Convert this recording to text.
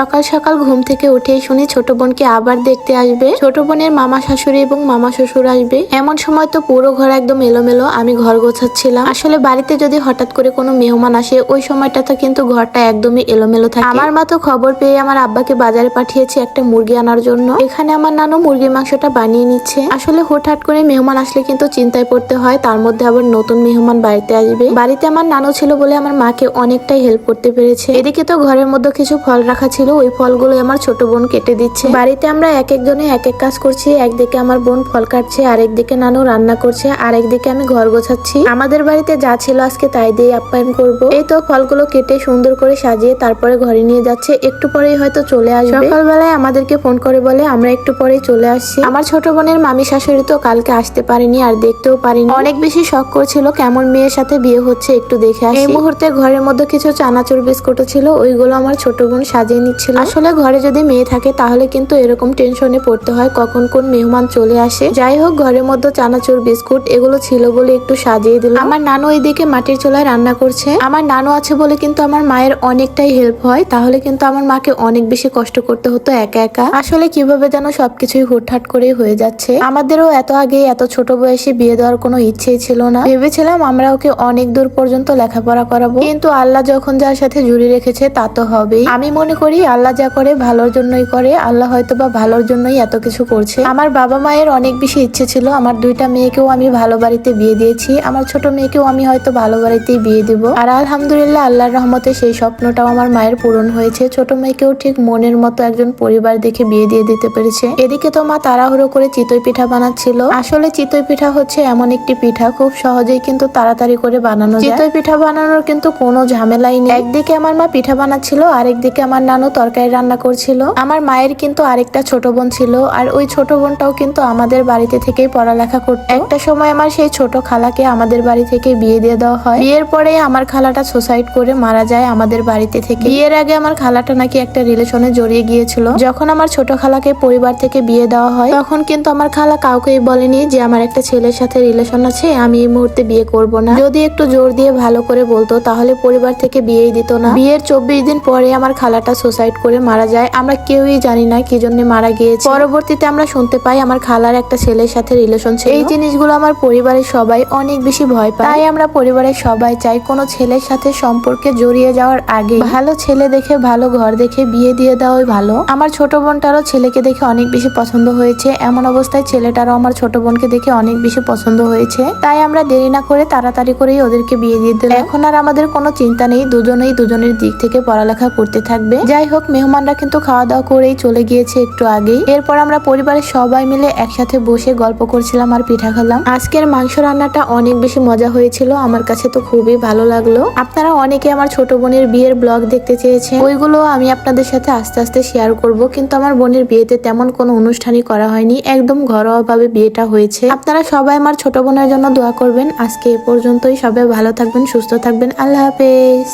সকাল সকাল ঘুম থেকে উঠে শুনি ছোট বোনকে আবার দেখতে আসবে। ছোট বোনের মামা শাশুড়ি এবং মামা শ্বশুর আসবে। এমন সময় তো পুরো ঘর একদম এলোমেলো আমি ঘর গোছাচ্ছিলাম। আসলে বাড়িতে যদি হঠাৎ করে কোনো মেহমান আসে ওই সময়টাতে কিন্তু ঘরটা একদমই এলোমেলো থাকে। আমার মা তো খবর পেয়ে আমার আব্বাকে বাজারে পাঠিয়েছে একটা মুরগি আনার জন্য। এখানে আমার নানু মুরগির মাংসটা বানিয়ে নিচ্ছে। আসলে হুটহাট করে মেহমান আসলে কিন্তু চিন্তায় পড়তে হয় তার মধ্যে আবার নতুন মেহমান বাড়িতে আসবে। বাড়িতে আমার নানু ছিল বলে আমার মাকে অনেকটাই হেল্প করতে পেরেছে। এদিকে তো ঘরের মধ্যে কিছু ফল রাখা ছিল ওই ফলগুলো আমার ছোট বোন কেটে দিচ্ছে। বাড়িতে আমরা এক একজনে এক এক কাজ করছি, একদিকে আমার বোন ফল কাটছে, আরেকদিকে নানু রান্না করছে আর একদিকে আমি ঘর গোছাচ্ছি। আমাদের বাড়িতে যা ছিল আজকে তাই দিয়ে আপ্যায়ন করব। এই তো ফলগুলো কেটে সুন্দর করে সাজিয়ে তারপরে ঘরে নিয়ে যাচ্ছে। একটু পরেই হয়তো চলে আসবে। সকালবেলায় আমাদেরকে ফোন করে বলে, আমরা একটু পরেই চলে আসছি। আমার ছোট বোনের মামি শাশুড়ি তো কালকে আসতে পারেনি আর দেখতেও পারিনি। অনেক বেশি শখ করছিল কেমন মেয়ের সাথে বিয়ে হচ্ছে একটু দেখে আসি। এই মুহূর্তে ঘরের মধ্যে কিছু চানাচুর বিস্কুটও ছিল, ওইগুলো আমার ছোট বোন সাজিয়ে নিচ্ছিল। আসলে ঘরে যদি মেয়ে থাকে, তাহলে কিন্তু এরকম টেনশনে পড়তে হয় কখন কোন মেহমান চলে আসে। যাই হোক, ঘরের মধ্যে চানাচুর, বিস্কুট এগুলো ছিল বলে একটু সাজিয়ে দিল আমার নানু এইদিকে মাটির চুলায় রান্না করছে। আমার নানু আছে বলে কিন্তু আমার মায়ের অনেকটাই হেল্প হয়। তাহলে কিন্তু আমার মাকে অনেক বেশি কষ্ট করতে হতো একা একা। আসলে কীভাবে যেন সবকিছুই হুটহাট করে হয়ে যাচ্ছে। আমাদেরও এত আগে এত ছোট বয়সে বিয়ে দেওয়ার কোনো ইচ্ছেই ছিল না। ভেবেছিলাম আমরা ওকে অনেক দূর পর্যন্ত লেখাপড়া করাবো। কিন্তু আল্লাহ যখন যার সাথে জুড়ে রেখেছে, তা তো হবেই। আমি মনে করি আল্লাহ যা করে ভালোর জন্যই করে আল্লাহ হয়তো বা ভালোর জন্যই এত কিছু করছে। আমার বাবা মায়ের অনেক বেশি ইচ্ছে ছিল আমার দুইটা মেয়েকেও আমি ভালো বাড়িতে বিয়ে দিয়েছি আমার ছোট মেয়েকেও আমি হয়তো ভালো বাড়িতেই বিয়ে দিব। আর আলহামদুলিল্লাহ আল্লাহর রহমতে সেই স্বপ্নটাও আমার মায়ের পূরণ হয়েছে। ছোট মেয়েকেও ঠিক মনের মতো একজন পরিবার দেখে বিয়ে দিয়ে দিতে পেরেছে। এদিকে তো মা তাড়াহুড়ো করে চিতই পিঠা বানাচ্ছিল। আসলে চিতই পিঠা হচ্ছে এমন একটি পিঠা খুব সহজেই কিন্তু তাড়াতাড়ি করে বানানো চিতই পিঠা বানানোর কিন্তু কোনো ঝামেলাই নেই। একদিকে আমার মা পিঠা বানাচ্ছিল আরেকদিকে আমার নানু তরকারি রান্না করছিল। আমার মায়ের কিন্তু আরেকটা ছোট বোন ছিল আর ওই ছোট বোনটাও কিন্তু আমাদের বাড়িতে থেকেই পড়ালেখা করতো। একটা সময় আমার সেই ছোট খালাকে আমাদের বাড়ি থেকে বিয়ে দিয়ে দেওয়া হয়। বিয়ের পরে আমার খালাটা সুসাইড করে মারা যায় আমাদের বাড়িতে থেকে। বিয়ের আগে আমার খালাটা নাকি একটা রিলেশনে জড়িয়ে গিয়েছিল। যখন আমার ছোট খালাকে পরিবার থেকে বিয়ে দেওয়া হয়, তখন কিন্তু আমার খালা কাউকেই বলেনি যে আমার একটা ছেলের সাথে রিলেশন আছে, আমি এই মুহূর্তে বিয়ে করব না। যদি একটু জোর দিয়ে ভালো করে বলতো, তাহলে পরিবার থেকে বিয়েই দিত না। বিয়ের চব্বিশ দিন পরে আমার খালাটা সুসাইড করে মারা যায়। আমরা কেউই জানি না কি জন্য মারা গিয়েছে। পরবর্তীতে আমরা শুনতে পাই আমার খালার একটা ছেলের সাথে রিলেশন ছিল। এই জিনিসগুলো আমার পরিবারের সবাই অনেক বেশি ভয় পায়। তাই আমরা পরিবারের সবাই চাই কোনো ছেলের সাথে সম্পর্কে জড়িয়ে যাওয়ার আগে ভালো ছেলে দেখে, ভালো ঘর দেখে বিয়ে দিয়ে দেওয়াই ভালো। আমার ছোট বোনটারও ছেলেকে দেখে অনেক বেশি পছন্দ হয়েছে। এমন অবস্থায় ছেলেটারও আমার ছোট বোনকে দেখে অনেক বেশি পছন্দ হয়েছে। তাই আমরা দেরি না করে তাড়াতাড়ি করেই ওদেরকে বিয়ে দিয়ে দিলাম। এখন আর আমাদের কোনো চিন্তা নেই। দুজনেই দুজনের দিক থেকে পড়ালেখা করতে থাকবে। যাই হোক মেহমানরা কিন্তু খাওয়া দাওয়া করেই চলে গিয়েছে একটু আগেই। এরপর আমরা পরিবারের সবাই মিলে একসাথে বসে গল্প করছিলাম আর পিঠা খেলাম। আজকের মাংস রান্নাটা অনেক বেশি মজা হয়েছিল, আমার কাছে তো খুবই ভালো লাগল। আপনারা অনেকে আমার ছোট বোনের বিয়ের ব্লগ দেখতে চেয়েছে ওইগুলো আমি আপনাদের সাথে আস্তে আস্তে শেয়ার করব, কিন্তু আমার বোনের বিয়েতে তেমন কোনো অনুষ্ঠানই করা হয়নি, একদম ঘরোয়াভাবে বিয়েটা হয়েছে। আপনারা সবাই আমার ছোট বোনের জন্য দোয়া করবেন। আজকে এ পর্যন্তই, সবাই ভালো থাকবেন, সুস্থ থাকবেন। আল্লাহ হাফেজ।